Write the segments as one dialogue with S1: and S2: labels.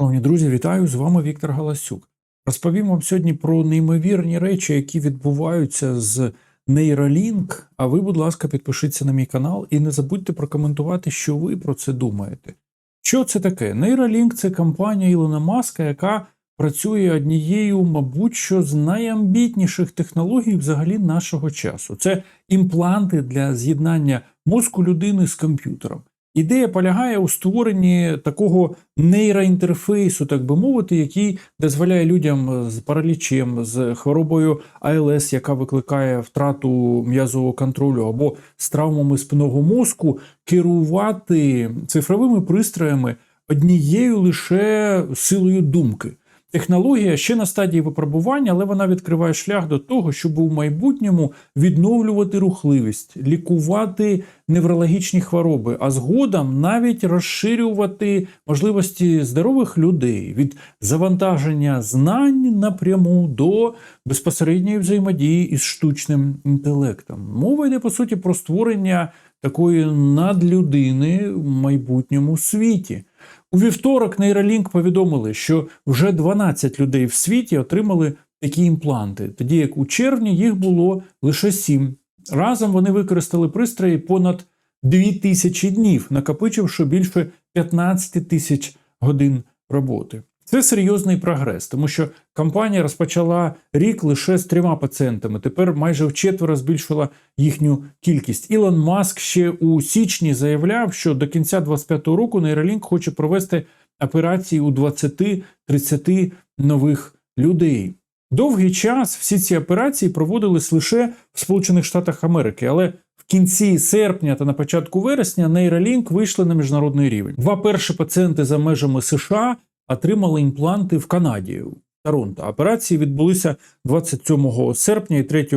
S1: Шановні друзі, вітаю! З вами Віктор Галасюк. Розповім вам сьогодні про неймовірні речі, які відбуваються з Neuralink. А ви, будь ласка, підпишіться на мій канал і не забудьте прокоментувати, що ви про це думаєте. Що це таке? Neuralink – це компанія Ілона Маска, яка працює однією, мабуть, що з найамбітніших технологій взагалі нашого часу. Це імпланти для з'єднання мозку людини з комп'ютером. Ідея полягає у створенні такого нейроінтерфейсу, так би мовити, який дозволяє людям з паралічем, з хворобою АЛС, яка викликає втрату м'язового контролю, або з травмами спинного мозку, керувати цифровими пристроями однією лише силою думки. Технологія ще на стадії випробування, але вона відкриває шлях до того, щоб у майбутньому відновлювати рухливість, лікувати неврологічні хвороби, а згодом навіть розширювати можливості здорових людей від завантаження знань напряму до безпосередньої взаємодії із штучним інтелектом. Мова йде по суті про створення такої надлюдини в майбутньому світі. У вівторок Neuralink повідомили, що вже 12 людей в світі отримали такі імпланти, тоді як у червні їх було лише 7. Разом вони використали пристрої понад 2000 днів, накопичивши більше 15 тисяч годин роботи. Це серйозний прогрес, тому що компанія розпочала рік лише з трьома пацієнтами. Тепер майже вчетверо збільшила їхню кількість. Ілон Маск ще у січні заявляв, що до кінця 2025 року Neuralink хоче провести операції у 20-30 нових людей. Довгий час всі ці операції проводились лише в Сполучених Штатах Америки, але в кінці серпня та на початку вересня Neuralink вийшли на міжнародний рівень. Два перші пацієнти за межами США отримали імпланти в Канаді. в Торонто. Операції відбулися 27 серпня і 3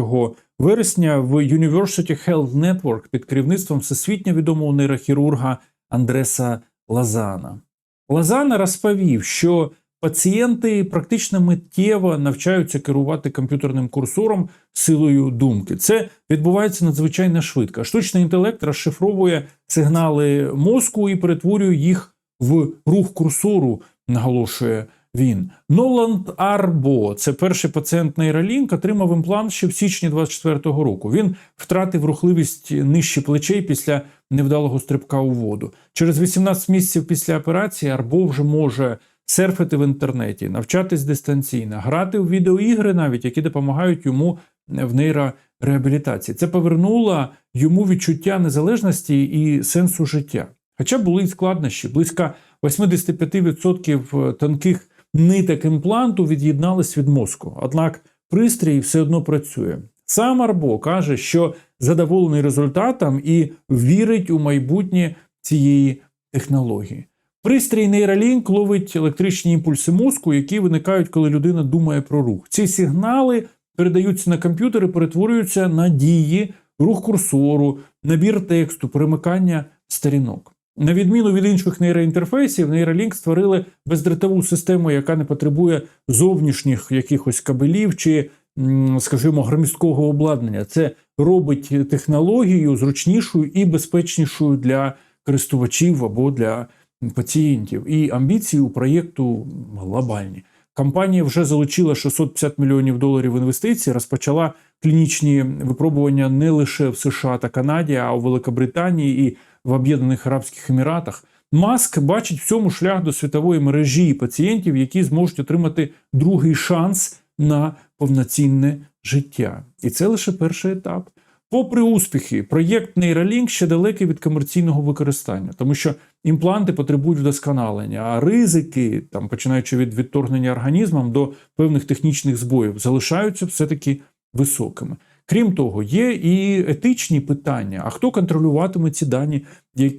S1: вересня в University Health Network під керівництвом всесвітньо відомого нейрохірурга Андреса Лазана. Лазана розповів, що пацієнти практично миттєво навчаються керувати комп'ютерним курсором силою думки. Це відбувається надзвичайно швидко. Штучний інтелект розшифровує сигнали мозку і перетворює їх в рух курсору, наголошує він. Ноланд Арбо, це перший пацієнт Neuralink, отримав імплант ще в січні 24-го року. Він втратив рухливість нижче плечей після невдалого стрибка у воду. Через 18 місяців після операції Арбо вже може серфити в інтернеті, навчатись дистанційно, грати в відеоігри, навіть які допомагають йому в нейрореабілітації. Це повернуло йому відчуття незалежності і сенсу життя. Хоча були й складнощі, близько 85% тонких ниток імпланту від'єднались від мозку. Однак пристрій все одно працює. Сам Арбо каже, що задоволений результатом і вірить у майбутнє цієї технології. Пристрій Neuralink ловить електричні імпульси мозку, які виникають, коли людина думає про рух. Ці сигнали передаються на комп'ютер і перетворюються на дії, рух курсору, набір тексту, перемикання сторінок. На відміну від інших нейроінтерфейсів, Neuralink створили бездротову систему, яка не потребує зовнішніх якихось кабелів чи, скажімо, громісткого обладнання. Це робить технологію зручнішою і безпечнішою для користувачів або для пацієнтів. І амбіції у проєкту глобальні. Компанія вже залучила 650 мільйонів доларів інвестицій, розпочала клінічні випробування не лише в США та Канаді, а у Великобританії і в Об'єднаних Арабських Еміратах. Маск бачить в цьому шлях до світової мережі пацієнтів, які зможуть отримати другий шанс на повноцінне життя. І це лише перший етап. Попри успіхи, проєкт Neuralink ще далекий від комерційного використання, тому що імпланти потребують вдосконалення, а ризики, там починаючи від відторгнення організмом до певних технічних збоїв, залишаються все-таки високими. Крім того, є і етичні питання: а хто контролюватиме ці дані,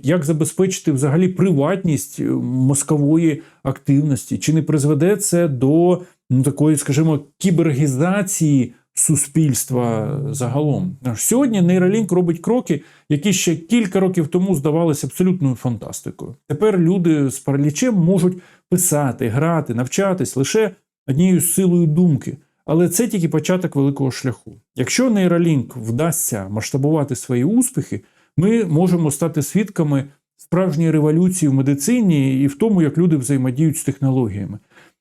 S1: як забезпечити взагалі приватність мозкової активності? Чи не призведе це до ну, такої, скажімо, кібергізації суспільства загалом? Сьогодні Neuralink робить кроки, які ще кілька років тому здавалися абсолютною фантастикою. Тепер люди з паралічем можуть писати, грати, навчатись лише однією силою думки. Але це тільки початок великого шляху. Якщо Neuralink вдасться масштабувати свої успіхи, ми можемо стати свідками справжньої революції в медицині і в тому, як люди взаємодіють з технологіями.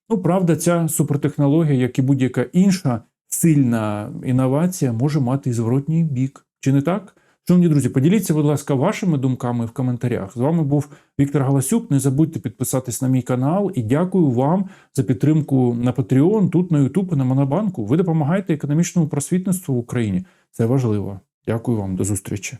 S1: Ну, правда, ця супертехнологія, як і будь-яка інша сильна інновація, може мати і зворотній бік. Чи не так? Шановні друзі, поділіться, будь ласка, вашими думками в коментарях. З вами був Віктор Галасюк. Не забудьте підписатись на мій канал і дякую вам за підтримку на Patreon, тут на YouTube на Монобанку. Ви допомагаєте економічному просвітництву в Україні. Це важливо. Дякую вам, до зустрічі.